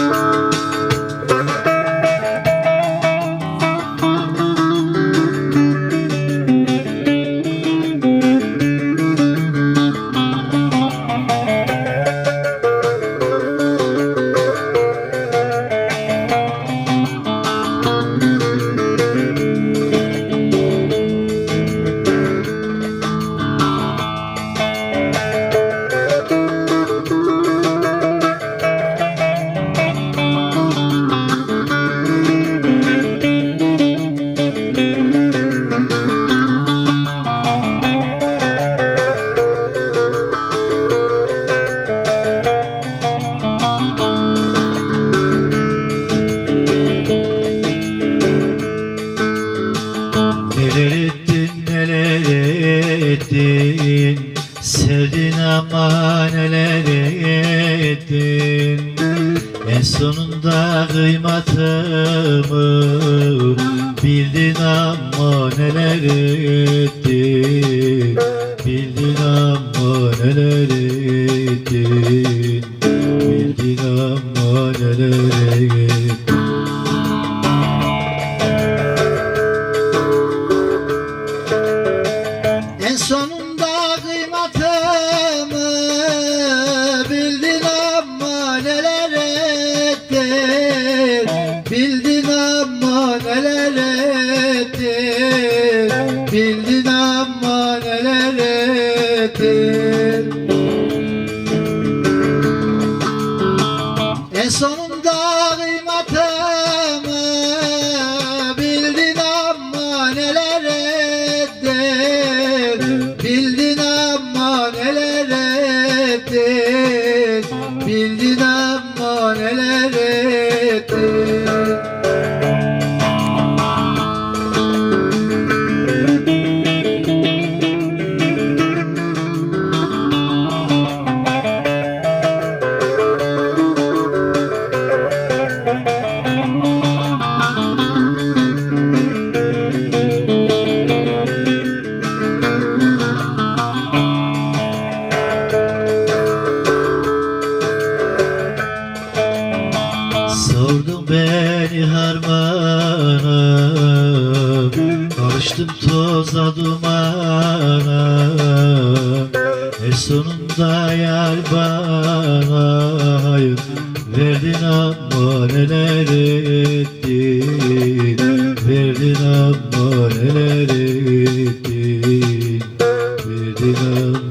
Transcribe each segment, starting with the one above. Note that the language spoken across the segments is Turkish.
Neler kıymatımı Bildin ama neler ettin? Bildin ama neler ettin? Bildin ama neler ettin ettin Sordun beni harmana. Karıştım toza dumana. En sonunda yar bana. Verdin ama neler ettin? Verdin ama neler ettin? Verdin ama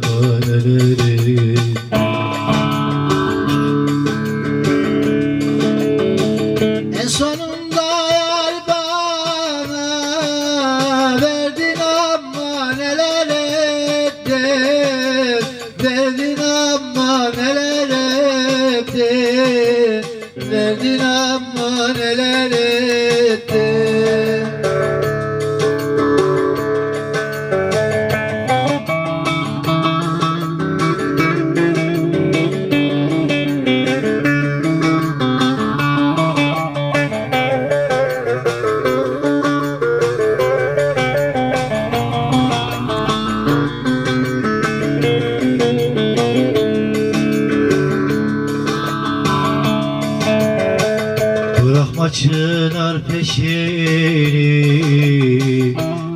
Çınar peşini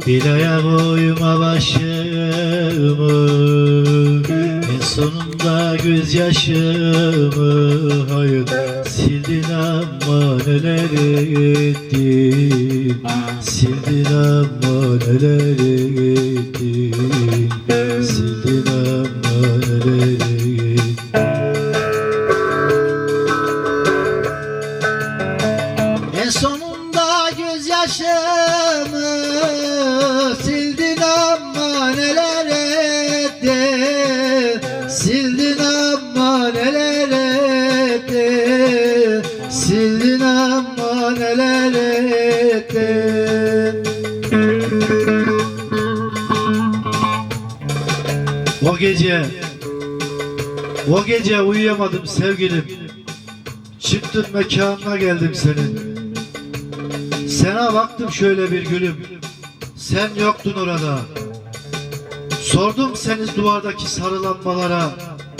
Bilaya koyma başımı En sonunda gözyaşımı Hayır sildin ama neler ettin? Sildin ama neler ettin? Sildin O gece O gece uyuyamadım sevgilim. Çıktım mekanına geldim senin. Sana baktım şöyle bir gülüm. Sen yoktun orada. Sordum seni duvardaki sarı lambalara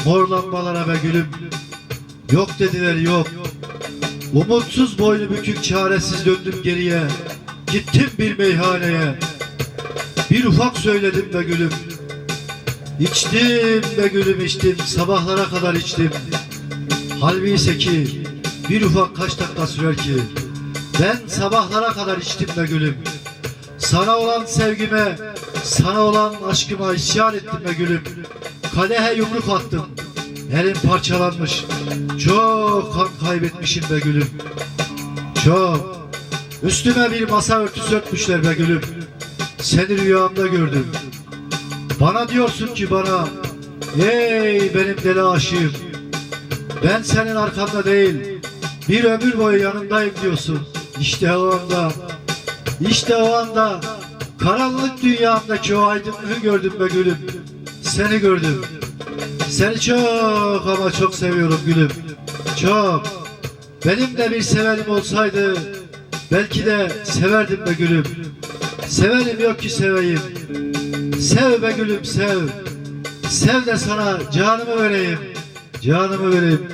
Mor lambalara be gülüm. Yok dediler yok. Umutsuz boynu bükük çaresiz döndüm geriye. Gittim bir meyhaneye. Bir ufak söyledim be gülüm İçtim be gülüm içtim Sabahlara kadar içtim. Halbuki ki Bir ufak kaç dakika sürer ki? Ben sabahlara kadar içtim be gülüm. Sana olan sevgime Sana olan aşkıma isyan ettim be gülüm. Kadehe yumruk attım Elim parçalanmış. Çok kan kaybetmişim be gülüm. Çok. Üstüme bir masa örtüsü örtmüşler be gülüm. Seni rüyamda gördüm Bana diyorsun ki bana Ey benim deli aşığım Ben senin arkanda değil Bir ömür boyu yanındayım diyorsun. İşte o anda İşte o anda Karanlık dünyamdaki o aydınlığı gördüm be gülüm. Seni gördüm. Seni çok ama çok seviyorum gülüm. Çok. Benim de bir sevenim olsaydı Belki de severdim be gülüm. Sevenim yok ki seveyim Sev be gülüm sev. Sev de sana canımı vereyim. Canımı vereyim